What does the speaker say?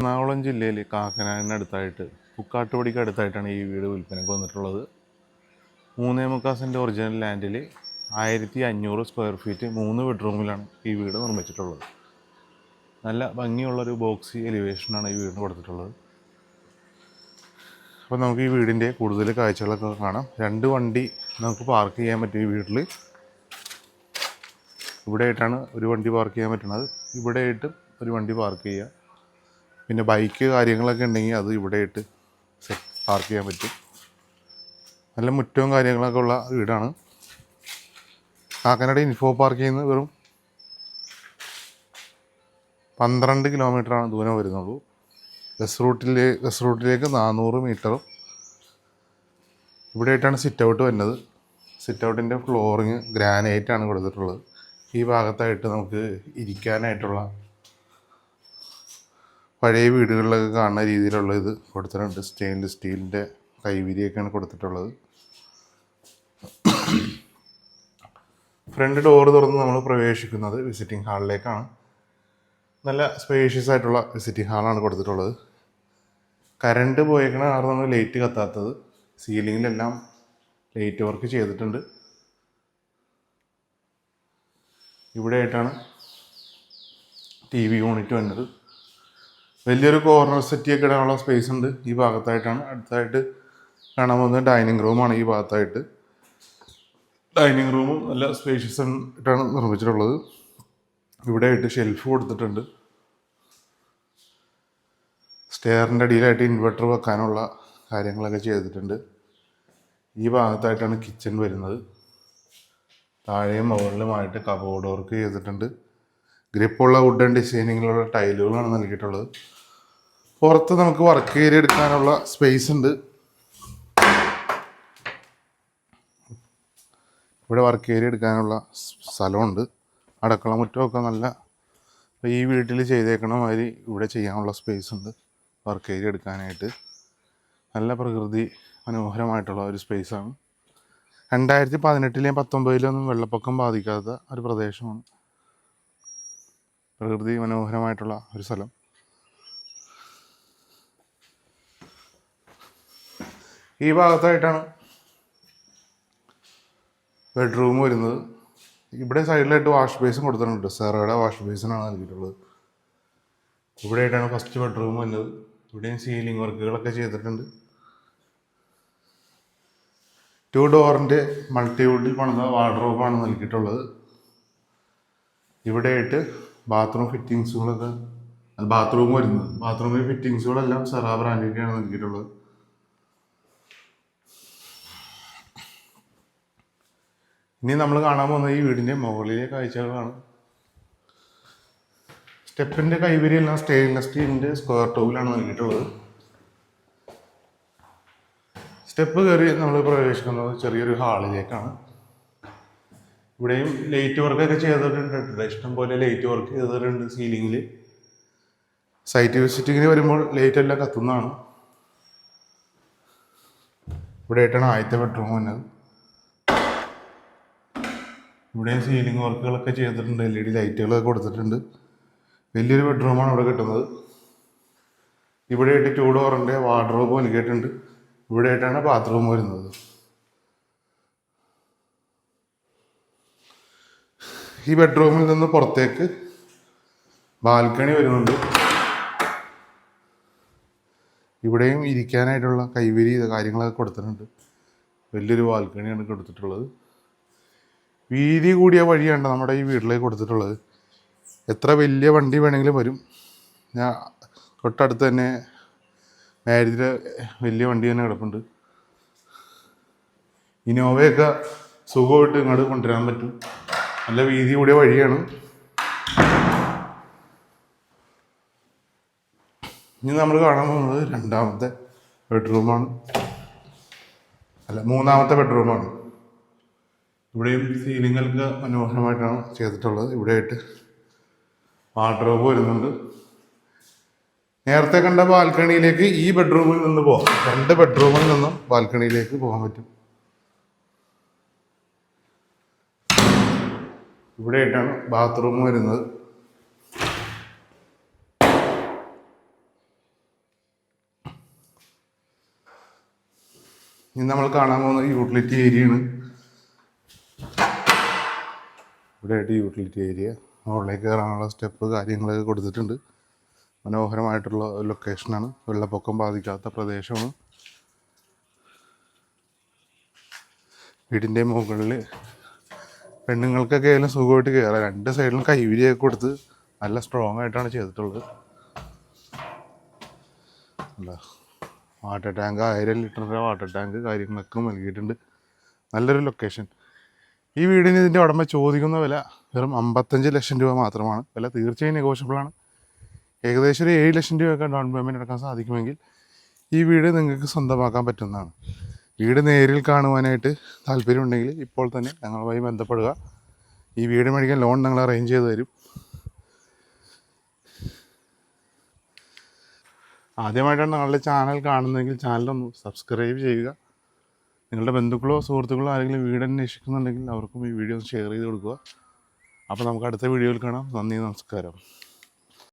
എറണാകുളം ജില്ലയിൽ കാക്കനാടിനടുത്തായിട്ട് പുക്കാട്ടുപടിക്ക് അടുത്തായിട്ടാണ് ഈ വീട് വിൽപ്പനയ്ക്ക് വന്നിട്ടുള്ളത്. മൂന്നേ മുക്കാൽ സെന്റ് ഒറിജിനൽ ലാൻഡിൽ ആയിരത്തി അഞ്ഞൂറ് സ്ക്വയർ ഫീറ്റ് മൂന്ന് ബെഡ്റൂമിലാണ് ഈ വീട് നിർമ്മിച്ചിട്ടുള്ളത്. നല്ല ഭംഗിയുള്ളൊരു ബോക്സി എലിവേഷനാണ് ഈ വീടിന് കൊടുത്തിട്ടുള്ളത്. അപ്പോൾ നമുക്ക് ഈ വീടിന്റെ കൂടുതൽ കാഴ്ചകളൊക്കെ കാണാം. രണ്ട് വണ്ടി നമുക്ക് പാർക്ക് ചെയ്യാൻ പറ്റും ഈ വീട്ടിൽ. ഇവിടെയായിട്ടാണ് ഒരു വണ്ടി പാർക്ക് ചെയ്യാൻ പറ്റുന്നത് ഇവിടെയായിട്ടും ഒരു വണ്ടി പാർക്ക് ചെയ്യുക. പിന്നെ ബൈക്ക് കാര്യങ്ങളൊക്കെ ഉണ്ടെങ്കിൽ അത് ഇവിടെ ഇട്ട് പാർക്ക് ചെയ്യാൻ പറ്റും. നല്ല മുറ്റവും കാര്യങ്ങളൊക്കെ ഉള്ള വീടാണ്. കാക്കനാട് ഇൻഫോ പാർക്ക് ചെയ്യുന്നത് വെറും പന്ത്രണ്ട് കിലോമീറ്ററാണ് ദൂരം വരുന്നുള്ളൂ. ബസ് റൂട്ടിലെ ബസ് റൂട്ടിലേക്ക് നാനൂറ് മീറ്ററും ഇവിടെ ആയിട്ടാണ് സിറ്റ് ഔട്ട് വരുന്നത്. സിറ്റ് ഔട്ടിന്റെ ഫ്ലോറിങ് ഗ്രാനൈറ്റ് ആണ് കൊടുത്തിട്ടുള്ളത്. ഈ ഭാഗത്തായിട്ട് നമുക്ക് ഇരിക്കാനായിട്ടുള്ള പഴയ വീടുകളിലൊക്കെ കാണുന്ന രീതിയിലുള്ള ഇത് കൊടുത്തിട്ടുണ്ട്. സ്റ്റെയിൻലെസ് സ്റ്റീലിന്റെ കൈവിരിയൊക്കെയാണ് കൊടുത്തിട്ടുള്ളത്. ഫ്രണ്ട് ഡോർ തുറന്ന് നമ്മൾ പ്രവേശിക്കുന്നത് വിസിറ്റിംഗ് ഹാളിലേക്കാണ് നല്ല സ്പേഷ്യസ് ആയിട്ടുള്ള വിസിറ്റിംഗ് ഹാളാണ് കൊടുത്തിട്ടുള്ളത്. കറണ്ട് പോയേക്കണ കാരണം ലൈറ്റ് കത്താത്തത്. സീലിങ്ങിലെല്ലാം ലൈറ്റ് വർക്ക് ചെയ്തിട്ടുണ്ട്. ഇവിടെ ആയിട്ടാണ് ടി വി യൂണിറ്റ് വരുന്നത് വലിയൊരു കോർണർ സെറ്റിയൊക്കെ ഇടാനുള്ള സ്പേസ് ഉണ്ട് ഈ ഭാഗത്തായിട്ടാണ്. അടുത്തായിട്ട് കാണാൻ പോകുന്നത് ഡൈനിങ് റൂമാണ് ഈ ഭാഗത്തായിട്ട്. ഡൈനിങ് റൂമും നല്ല സ്പേഷ്യസ് ആയിട്ടാണ് നിർമ്മിച്ചിട്ടുള്ളത്. ഇവിടെ ആയിട്ട് ഷെൽഫ് കൊടുത്തിട്ടുണ്ട്. സ്റ്റെയറിന്റെ അടിയിലായിട്ട് ഇൻവെർട്ടർ വെക്കാനുള്ള കാര്യങ്ങളൊക്കെ ചെയ്തിട്ടുണ്ട്. ഈ ഭാഗത്തായിട്ടാണ് കിച്ചൺ വരുന്നത്. താഴെയും മുകളിലുമായിട്ട് കബോർഡ് വർക്ക് ചെയ്തിട്ടുണ്ട്. ഗ്രിപ്പുള്ള വുഡൻ ഡിസൈനിങ്ങിലുള്ള ടൈലുകളാണ് നൽകിയിട്ടുള്ളത്. പുറത്ത് നമുക്ക് വർക്ക് ഏരിയ എടുക്കാനുള്ള സ്പേസ് ഉണ്ട്. ഇവിടെ വർക്ക് ഏരിയ എടുക്കാനുള്ള സ്ഥലമുണ്ട്. അടക്കള മുറ്റമൊക്കെ നല്ല ഈ വീട്ടിൽ ചെയ്തേക്കണ മാതിരി ഇവിടെ ചെയ്യാനുള്ള സ്പേസ് ഉണ്ട്. വർക്ക് ഏരിയ എടുക്കാനായിട്ട്. നല്ല പ്രകൃതി മനോഹരമായിട്ടുള്ള ഒരു സ്പേസാണ് രണ്ടായിരത്തി പതിനെട്ടിലെയും പത്തൊമ്പതിലൊന്നും വെള്ളപ്പൊക്കം ബാധിക്കാത്ത ഒരു പ്രദേശമാണ്. പ്രകൃതി മനോഹരമായിട്ടുള്ള ഒരു സ്ഥലം. ഈ ഭാഗത്തായിട്ടാണ് ബെഡ്റൂം വരുന്നത്. ഇവിടെ സൈഡിലായിട്ട് വാഷ് ബേസും കൊടുത്തിട്ടുണ്ട്. സെറയുടെ വാഷ് ബേസിനാണ് നൽകിയിട്ടുള്ളത്. ഇവിടെ ആയിട്ടാണ് ഫസ്റ്റ് ബെഡ്റൂം വരുന്നത്. ഇവിടെയും സീലിംഗ് വർക്കുകളൊക്കെ ചെയ്തിട്ടുണ്ട്. ടു ഡോറിന്റെ മൾട്ടിവുഡിൽ പണിത വാർഡ്രോബാണ് നൽകിയിട്ടുള്ളത്. ഇവിടെയായിട്ട് ബാത്റൂം ഫിറ്റിങ്സുകളൊക്കെ അത് ബാത്റൂം വരുന്നത്. ബാത്റൂമിൽ ഫിറ്റിങ്സുകളെല്ലാം സെറാ ബ്രാൻഡിന്റെയാണ് നൽകിയിട്ടുള്ളത്. ഇനി നമ്മൾ കാണാൻ പോകുന്നത് ഈ വീടിന്റെ മുകളിലെ കാഴ്ചകളാണ്. സ്റ്റെപ്പിന്റെ കൈവരിയെല്ലാം സ്റ്റെയിൻലെസ് സ്റ്റീലിന്റെ സ്ക്വയർ ടൂബിലാണ് നൽകിയിട്ടുള്ളത്. സ്റ്റെപ്പ് കയറി നമ്മൾ പ്രവേശിക്കുന്നത് ചെറിയൊരു ഹാളിലേക്കാണ്. ഇവിടെയും ലൈറ്റ് വർക്കൊക്കെ ചെയ്തിട്ടുണ്ട് ഇഷ്ടം പോലെ ലൈറ്റ് വർക്ക് ചെയ്തിട്ടുണ്ട് സീലിംഗിൽ സൈറ്റ് വിസിറ്റിങ്ങിന് വരുമ്പോൾ ലൈറ്റ് എല്ലാം കത്തുന്നതാണ്. ഇവിടെ ആയിട്ടാണ് ആദ്യത്തെ ബെഡ്റൂം വന്നത്. ഇവിടെ സീലിംഗ് വർക്കുകളൊക്കെ ചെയ്തിട്ടുണ്ട്. എൽ ഇ ഡി ലൈറ്റുകളൊക്കെ കൊടുത്തിട്ടുണ്ട്. വലിയൊരു ബെഡ്റൂമാണ് ഇവിടെ കിട്ടുന്നത്. ഇവിടെ ആയിട്ട് ടൂ ഡോറിന്റെ വാർഡ്രോബ് നൽകിയിട്ടുണ്ട് ഇവിടെ ആയിട്ടാണ് ബാത്റൂം വരുന്നത്. ഈ ബെഡ്റൂമിൽ നിന്ന് പുറത്തേക്ക് ബാൽക്കണി വരുന്നുണ്ട്. ഇവിടെയും ഇരിക്കാനായിട്ടുള്ള കൈവരി കാര്യങ്ങളൊക്കെ കൊടുത്തിട്ടുണ്ട്. വലിയൊരു ബാൽക്കണിയാണ് കൊടുത്തിട്ടുള്ളത്. വീതി കൂടിയ വഴിയാണ് നമ്മുടെ ഈ വീട്ടിലേക്ക് കൊടുത്തിട്ടുള്ളത്. എത്ര വലിയ വണ്ടി വേണമെങ്കിലും വരും. ഞാൻ തൊട്ടടുത്ത് തന്നെ മാരുതിയുടെ വലിയ വണ്ടി തന്നെ കിടപ്പുണ്ട്. ഇനോവയൊക്കെ സുഖമായിട്ട് ഇങ്ങോട്ട് കൊണ്ടുവരാൻ പറ്റും. നല്ല വീതി കൂടിയ വഴിയാണ്. ഇനി നമ്മൾ കാണാൻ പോകുന്നത് രണ്ടാമത്തെ ബെഡ്റൂമാണ്. അല്ല മൂന്നാമത്തെ ബെഡ്റൂമാണ്. ഇവിടെയും സീലിങ്ങൊക്കെ മനോഹരമായിട്ടാണ് ചെയ്തിട്ടുള്ളത്. ഇവിടെയായിട്ട് വാർഡ്രോബ് വരുന്നുണ്ട്. നേരത്തെ കണ്ട ബാൽക്കണിയിലേക്ക് ഈ ബെഡ്റൂമിൽ നിന്ന് പോകാം രണ്ട് ബെഡ്റൂമിൽ നിന്നും ബാൽക്കണിയിലേക്ക് പോകാൻ പറ്റും. ഇവിടെയായിട്ടാണ് ബാത്റൂം വരുന്നത്. ഇനി നമ്മൾ കാണാൻ പോകുന്ന യൂട്ടിലിറ്റി ഏരിയയാണ് ഇവിടെയായിട്ട് യൂട്ടിലിറ്റി ഏരിയ മുകളിലേക്ക് കയറാനുള്ള സ്റ്റെപ്പ് കാര്യങ്ങളൊക്കെ കൊടുത്തിട്ടുണ്ട്. മനോഹരമായിട്ടുള്ള ലൊക്കേഷനാണ് വെള്ളപ്പൊക്കം ബാധിക്കാത്ത പ്രദേശമാണ്. വീടിന്റെ മുകളിൽ പെണ്ണുങ്ങൾക്കൊക്കെ ആയാലും സുഖമായിട്ട് കയറാം രണ്ട് സൈഡിലും കൈവിരിയൊക്കെ കൊടുത്ത് നല്ല സ്ട്രോങ് ആയിട്ടാണ് ചെയ്തിട്ടുള്ളത്. എന്താ വാട്ടർ ടാങ്ക് ആയിരം ലിറ്ററിന്റെ വാട്ടർ ടാങ്ക് കാര്യങ്ങളൊക്കെ നൽകിയിട്ടുണ്ട്. നല്ലൊരു ലൊക്കേഷൻ ഈ വീടിന് ഇതിന്റെ ഉടമ ചോദിക്കുന്ന വില വെറും അമ്പത്തഞ്ച് ലക്ഷം രൂപ മാത്രമാണ്. വില തീർച്ചയായും നെഗോഷ്യബിളാണ് ഏകദേശം ഒരു ഏഴ് ലക്ഷം രൂപയൊക്കെ ഡൗൺ പേയ്മെന്റ് എടുക്കാൻ സാധിക്കുമെങ്കിൽ ഈ വീട് നിങ്ങൾക്ക് സ്വന്തമാക്കാൻ പറ്റുന്നതാണ്. വീട് നേരിൽ കാണുവാനായിട്ട് താല്പര്യമുണ്ടെങ്കിൽ ഇപ്പോൾ തന്നെ ഞങ്ങളുമായി ബന്ധപ്പെടുക. ഈ വീട് മേടിക്കാൻ ലോൺ ഞങ്ങൾ അറേഞ്ച് ചെയ്ത് തരും. ആദ്യമായിട്ടാണ് ഞങ്ങളുടെ ചാനൽ കാണുന്നതെങ്കിൽ ചാനലൊന്ന് സബ്സ്ക്രൈബ് ചെയ്യുക. നിങ്ങളുടെ ബന്ധുക്കളോ സുഹൃത്തുക്കളോ ആരെങ്കിലും വീട് അന്വേഷിക്കുന്നുണ്ടെങ്കിൽ അവർക്കും ഈ വീഡിയോ ഒന്ന് ഷെയർ ചെയ്ത് കൊടുക്കുക. അപ്പോൾ നമുക്ക് അടുത്ത വീഡിയോയിൽ കാണാം. നന്ദി നമസ്കാരം.